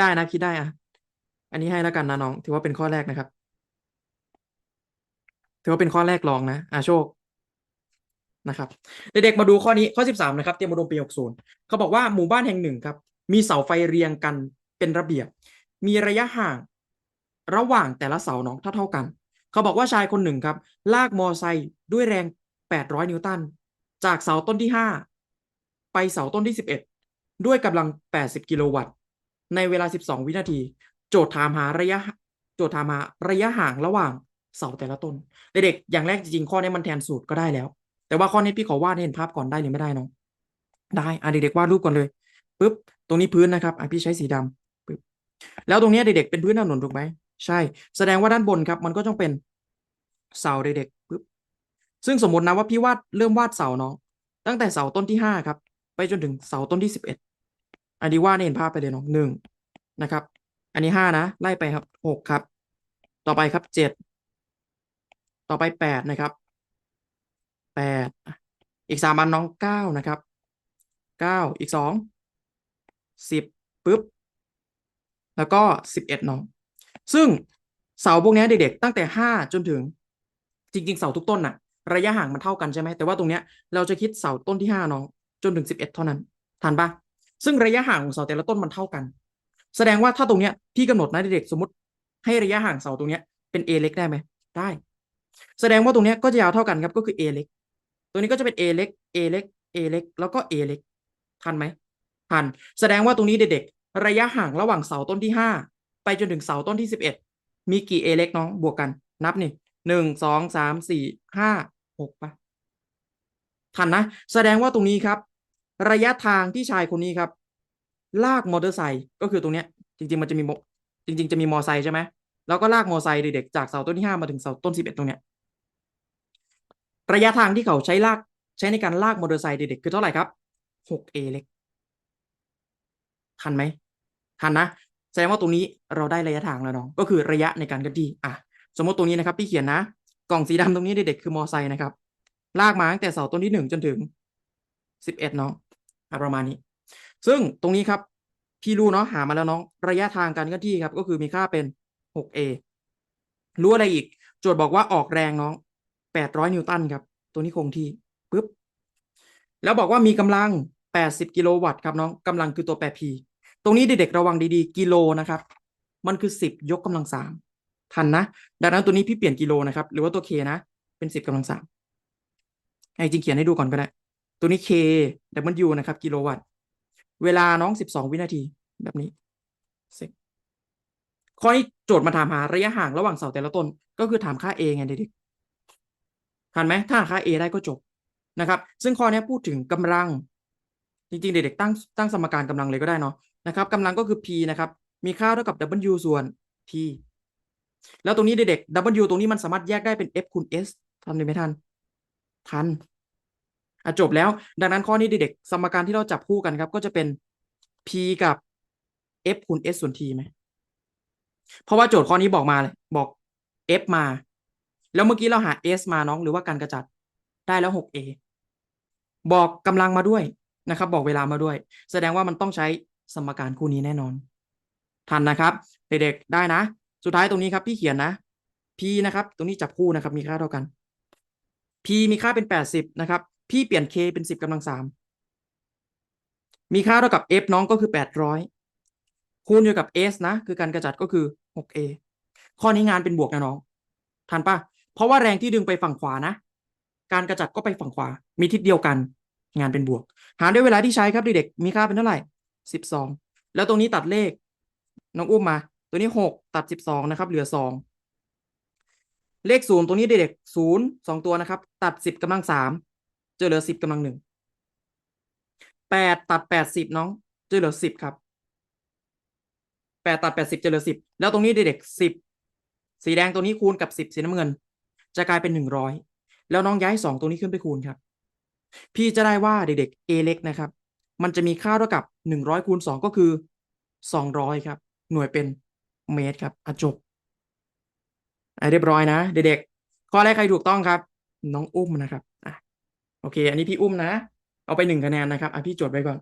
ได้นะ คิดได้อะ อันนี้ให้แล้วกันนะน้อง ถือว่าเป็นข้อแรกนะครับ ถือว่าเป็นข้อแรกลองนะอาโชคนะครับเด็กๆมาดูข้อนี้ข้อสิบสามนะครับ เตรียมอุดมปีหกศูนย์เขาบอกว่าหมู่บ้านแห่งหนึ่งครับ มีเสาไฟเรียงกันเป็นระเบียบ มีระยะห่างระหว่างแต่ละเสาเนาะเท่าเท่ากัน เขาบอกว่าชายคนหนึ่งครับ ลากมอไซค์ด้วยแรง 800 นิวตัน จากเสาต้นที่ 5 ไปเสาต้นที่ 11 ด้วยกำลัง 80 กิโลวัตต์ ในเวลา 12 วินาที โจทย์ถามหาระยะ โจทย์ถามหาระยะห่างระหว่างเสาแต่ละต้นเด็กๆอย่างแรกจริงๆข้อนี้มันแทนสูตรก็ได้แล้ว แต่ว่าข้อนี้พี่ขอวาดให้เห็นภาพก่อนได้หรือไม่ได้น้องได้อะเด็กๆวาดรูปก่อนเลยปุ๊บตรงนี้พื้นนะครับอะพี่ใช้สีดำปุ๊บแล้วตรงนี้เด็กๆเป็นพื้นถนนถูกไหมใช่ แสดงว่าด้านบนครับ มันก็ต้องเป็นเสาเด็กๆปุ๊บซึ่งสมมตินะว่าพี่วาดเริ่มวาดเสาเนาะตั้งแต่เสาต้นที่ห้าครับ ไปจนถึงเสาต้นที่สิบเอ็ด อันนี้วาดให้เห็นภาพไปเลยเนาะหนึ่งนะครับ อันนี้ห้านะ ไล่ไปครับหกครับ ต่อไปครับเจ็ดต่อไปแปดนะครับแปดอีกสามอันน้องเก้านะครับเก้าอีกสองสิบปุ๊บ แล้วก็สิบเอ็ดน้อง ซึ่งเสาพวกนี้เด็กๆ ตั้งแต่ห้าจนถึง จริง ๆ เสาทุกต้นน่ะ ระยะห่างมันเท่ากันใช่ไหมแต่ว่าตรงเนี้ยเราจะคิดเสาต้นที่ห้าน้อง จนถึงสิบเอ็ดเท่านั้น ทันปะ ซึ่งระยะห่างของเสาแต่ละต้นมันเท่ากัน แสดงว่าถ้าตรงเนี้ยพี่กำหนดนะเด็กๆสมมติ ให้ระยะห่างเสาตรงเนี้ยเป็น a เล็กได้ไหมได้ แสดงว่าตรงเนี้ยก็จะยาวเท่ากันครับก็คือ a เล็กตัวนี้ก็จะเป็น a เล็ก a เล็ก a เล็กแล้วก็ a เล็กทันไหมทัน แสดงว่าตรงนี้เด็กๆระยะห่างระหว่างเสาต้นที่ห้าไปจนถึงเสาต้นที่สิบเอ็ดมีกี่ a เล็กน้องบวกกัน นับนี่หนึ่งสองสามสี่ห้าหกปะทันนะ แสดงว่าตรงนี้ครับ ระยะทางที่ชายคนนี้ครับ ลากมอเตอร์ไซค์ก็คือตรงเนี้ย จริง ๆ มันจะมีมจริง ๆ จะมีมอไซค์ใช่ไหมแล้วก็ลากมอไซค์เด็กๆจากเสาต้นที่ห้ามาถึงเสาต้นสิบเอ็ดตรงเนี้ยระยะทางที่เขาใช้ลากใช้ในการลากมอเตอร์ไซค์เด็กๆคือเท่าไหร่ครับหกเอเล็กทันไหมทันนะแสดงว่าตรงนี้เราได้ระยะทางแล้วน้องก็คือระยะในการเคลื่อนที่อะสมมติตรงนี้นะครับ พี่เขียนนะ กล่องสีดำตรงนี้เด็กๆคือมอไซค์นะครับ ลากมาตั้งแต่เสาต้นที่หนึ่งจนถึงสิบเอ็ดนาะอะ ประมาณนี้ ซึ่งตรงนี้ครับพี่รู้เนาะหามาแล้วน้องระยะทางการเคลื่อนที่ครับ ก็คือมีค่าเป็น 6a รู้อะไรอีก โจทย์บอกว่าออกแรงน้อง 800 นิวตันครับ ตัวนี้คงที่ปุ๊บแล้วบอกว่ามีกำลัง 80 กิโลวัตต์ครับน้องกำลังคือตัวแปร p ตรงนี้เด็กๆระวังดีๆ กิโลนะครับ มันคือ 10 ยกกำลังสามทันนะ ดังนั้นตัวนี้พี่เปลี่ยนกิโลนะครับ หรือว่าตัว k นะ เป็น 10กำลังสามไอ้จริงเขียนให้ดูก่อนก็ได้ ตัวนี้ k w นะครับ กิโลวัตต์ เวลาน้อง 12 วินาที แบบนี้เสร็จข้อนี้โจทย์มาถามหาระยะห่างระหว่างเสาแต่ละต้น ก็คือถามค่า a ไงเด็กๆทันไหมถ้าค่า a ได้ก็จบนะครับ ซึ่งข้อนี้พูดถึงกำลัง จริงๆ เด็กๆตั้งตั้งสมการกำลังเลยก็ได้เนาะนะครับกำลังก็คือ p นะครับ มีค่าเท่ากับ w ส่วน t แล้วตรงนี้เด็กๆ w ตรงนี้มันสามารถแยกได้เป็น f คูณ s ทันหรือไม่ทัน ทัน อะจบแล้ว ดังนั้นข้อนี้เด็กๆสมการที่เราจับคู่กันครับ ก็จะเป็น p กับ f คูณ s ส่วน t ไหมเพราะว่าโจทย์ข้อนี้บอกมาเลย บอก f มา แล้วเมื่อกี้เราหา s มาน้องหรือว่าการกระจัดได้แล้ว 6a บอกกำลังมาด้วยนะครับ บอกเวลามาด้วย แสดงว่ามันต้องใช้สมการคู่นี้แน่นอน ทันนะครับ เด็กๆได้นะ สุดท้ายตรงนี้ครับพี่เขียนนะ p นะครับ ตรงนี้จับคู่นะครับ มีค่าเท่ากัน p มีค่าเป็น 80 นะครับ พี่เปลี่ยน k เป็น10กำลังสามมีค่าเท่ากับ f น้องก็คือ800คูณอยู่กับ s นะ คือการกระจัดก็คือ 6a ข้อนี้งานเป็นบวกนะน้องทันปะเพราะว่าแรงที่ดึงไปฝั่งขวานะ การกระจัดก็ไปฝั่งขวา มีทิศเดียวกัน งานเป็นบวก หารด้วยเวลาที่ใช้ครับเด็กๆมีค่าเป็นเท่าไหร่ 12 แล้วตรงนี้ตัดเลข น้องอุ้มมา ตัวนี้ 6 ตัด 12 นะครับ เหลือ 2 เลขศูนย์ตรงนี้เด็กๆศูนย์สองตัวนะครับ ตัด 10กำลังสาม จะเหลือ10กำลังหนึ่งแปดตัด80น้องจะเหลือ10ครับแปดตัด80จะเหลือ10แล้วตรงนี้เด็กๆ10สีแดงตัวนี้คูณกับ10สีน้ำเงิน จะกลายเป็น100แล้วน้องย้าย2ตรงนี้ขึ้นไปคูณครับ พี่จะได้ว่าเด็กๆ a เล็กนะครับ มันจะมีค่าเท่ากับ100คูณ2ก็คือ200ครับ หน่วยเป็นเมตรครับอจบอะเรียบร้อยนะ เด็กๆข้อแรกใครถูกต้องครับ น้องอุ้มนะครับ โอเค อันนี้พี่อุ้มนะ เอาไปหนึ่งคะแนนนะครับอะพี่จดไว้ก่อน